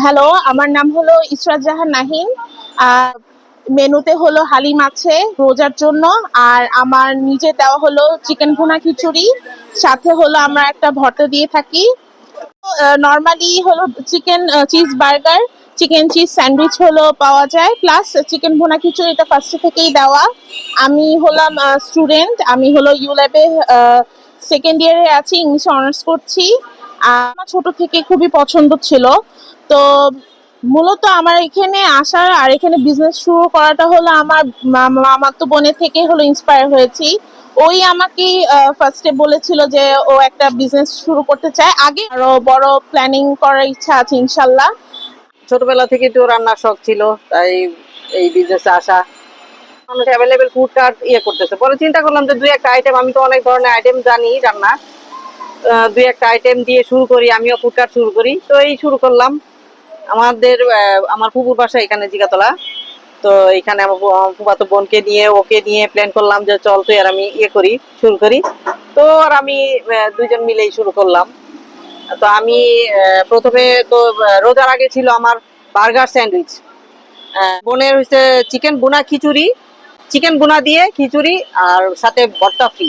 Hello আমার নাম হলো ইসরাত জাহান নাহিন মেনুতে হলো হালিম আছে রোজার জন্য, আর আমার নিজে দেওয়া হলো চিকেন ভুনা খিচুড়ি। সাথে হলো আমরা একটা ভর্তা দিয়ে থাকি। নর্মালি হলো chicken cheese burger chicken cheese sandwich হলো পাওয়া যায়। প্লাস চিকেন ভুনা খিচুড়ি এটা ফার্স্ট থেকেই দেওয়া। আমি হলাম স্টুডেন্ট আমি হলো ইউল্যাবে সেকেন্ড ইয়ারে আছি ইংলিশে অনার্স করছি। আমার ছোট থেকে খুবই পছন্দ ছিল। তো মূলত আমার এখানে আসার আর এখানে বিজনেস শুরু করাটা হলো আমার মামাতো বোনের থেকে হলো ইন্সপায়ার হয়েছি। ওই আমাকে ফার্স্টে বলেছিল যে ও একটা বিজনেস শুরু করতে চায়। আগে আরও বড় প্ল্যানিং করার ইচ্ছা আছে ইনশাল্লাহ। ছোটবেলা থেকে তো রান্নার শখ ছিল, তাই এই বিজনেসে আসা। মানুষ অ্যাভেলেবেল ফুড কার্ট ইয়ে করতেছে। পরে চিন্তা করলাম যে দুই একটা আইটেম আমি তো অনেক ধরনের আইটেম জানি রান্না দুই একটা আইটেম দিয়ে শুরু করি, আমিও ফুড কার্ট শুরু করি। তো এই শুরু করলাম। আমাদের আমার পুকুর বাসা এখানে জিগাতলা। তো এখানে আমার ফুফাতো বোনকে নিয়ে, ওকে নিয়ে প্ল্যান করলাম যে চল তুই আর আমি ইয়ে করি শুরু করি। তো আর আমি দুইজন মিলেই শুরু করলাম। তো আমি প্রথমে তো রোজার আগে ছিল আমার বার্গার স্যান্ডউইচ। বোনের হচ্ছে চিকেন বুনা খিচুড়ি। চিকেন বুনা দিয়ে খিচুড়ি আর সাথে ভর্তা ফ্রি